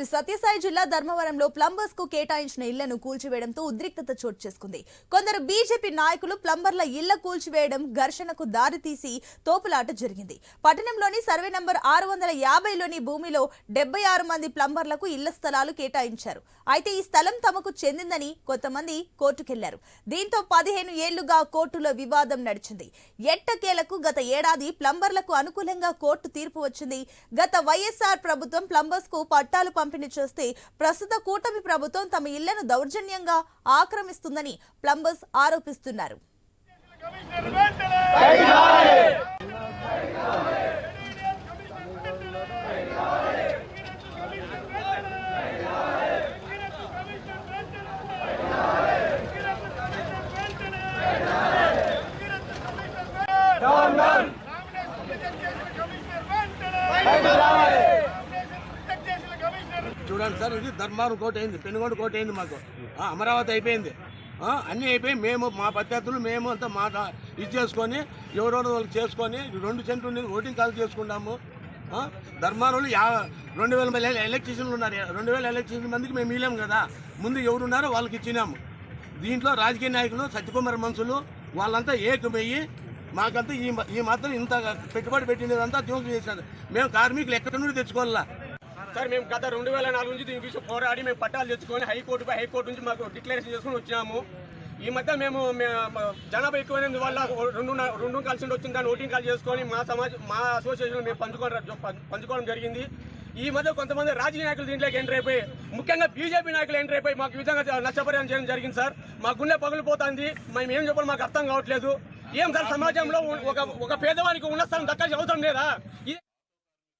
శ్రీ సత్యసాయి జిల్లా ధర్మవరంలో ప్లంబర్స్కు కేటాయించిన ఇళ్ళను కూల్చివేయడంతో ఉద్రిక్తత చోటు చేసుకుంది. కొందరు బీజేపీ నాయకులు ప్లంబర్ల ఇళ్ళ కూల్చివేయడం ఘర్షణకు దారితీసి తోపులాట జరిగింది. పట్టణంలోని సర్వే నంబర్ ఆరు వందల యాభైలోని భూమిలో డెబ్బై ఆరు మంది ప్లంబర్లకు ఇళ్ళ స్థలాలు కేటాయించారు. అయితే ఈ స్థలం తమకు చెందిందని కొంతమంది కోర్టుకెళ్ళారు. దీంతో పదిహేను ఏళ్ళుగా కోర్టులో వివాదం నడిచింది. ఎట్టకేలకు గత ఏడాది ప్లంబర్లకు అనుకూలంగా కోర్టు తీర్పు వచ్చింది. గత వైఎస్ఆర్ ప్రభుత్వం ప్లంబర్స్కు పట్టాలు పంపిణీ చేస్తే ప్రస్తుత కూటమి ప్రభుత్వం తమ ఇళ్ళను దౌర్జన్యంగా ఆక్రమిస్తుందని ప్లంబర్స్ ఆరోపిస్తున్నారు. చూడండి సార్ ఇది ధర్మారం కోట అయింది పెనుగొండ కోట అయింది మాకు అమరావతి అయిపోయింది. అన్నీ అయిపోయి మేము మా ప్రత్యర్థులు మేము అంతా మాట ఇది చేసుకొని ఎవరెవరు వాళ్ళు చేసుకొని రెండు సెంట్లు ఉంది ఓటింగ్ కాల్ చేసుకున్నాము ఆ, ధర్మారంలో యా రెండు వేల మంది ఎలక్ట్రీషియన్లు ఉన్నారు. రెండు వేల ఎలక్ట్రీషియన్ మందికి మేము ఇవ్వలేము కదా. ముందు ఎవరున్నారో వాళ్ళకి ఇచ్చినాము. దీంట్లో రాజకీయ నాయకులు సత్యకుమార్ మనుషులు వాళ్ళంతా ఏకమయ్యి మాకంతా ఈ మ- ఈ మాత్రం ఇంత పెట్టుబడి పెట్టినదంతా ధ్వంసం చేసినారు. మేము కార్మికులు ఎక్కడి నుండి తెచ్చుకోవాలా? సార్ మేము గత రెండు వేల నాలుగు నుంచి దీని విషయం పోరాడి మేము పట్టాలు తెచ్చుకొని హైకోర్టు హైకోర్టు నుంచి మాకు డిక్లరేషన్ చేసుకొని వచ్చినాము. ఈ మధ్య మేము జనాభా ఎక్కువైనందు వల్ల రెండు రెండు కలిసి వచ్చింది దాన్ని ఓటింగ్ కాల్ చేసుకొని మా సమాజం మా అసోసియేషన్ మేము పంచుకోవడం పంచుకోవడం జరిగింది. ఈ మధ్య కొంతమంది రాజకీయ నాయకులు దీంట్లోకి ఎంటర్ అయిపోయి ముఖ్యంగా బీజేపీ నాయకులు ఎంటర్ అయిపోయి మాకు విధంగా నష్టపరిహారం చేయడం జరిగింది సార్. మా గుండె పగిలిపోతుంది. మేము ఏం చెప్పాలి మాకు అర్థం కావట్లేదు. ఏం సార్ సమాజంలో ఒక ఒక పేదవానికి ఉన్న స్థలం దక్కాల్సిన అవసరం లేదా?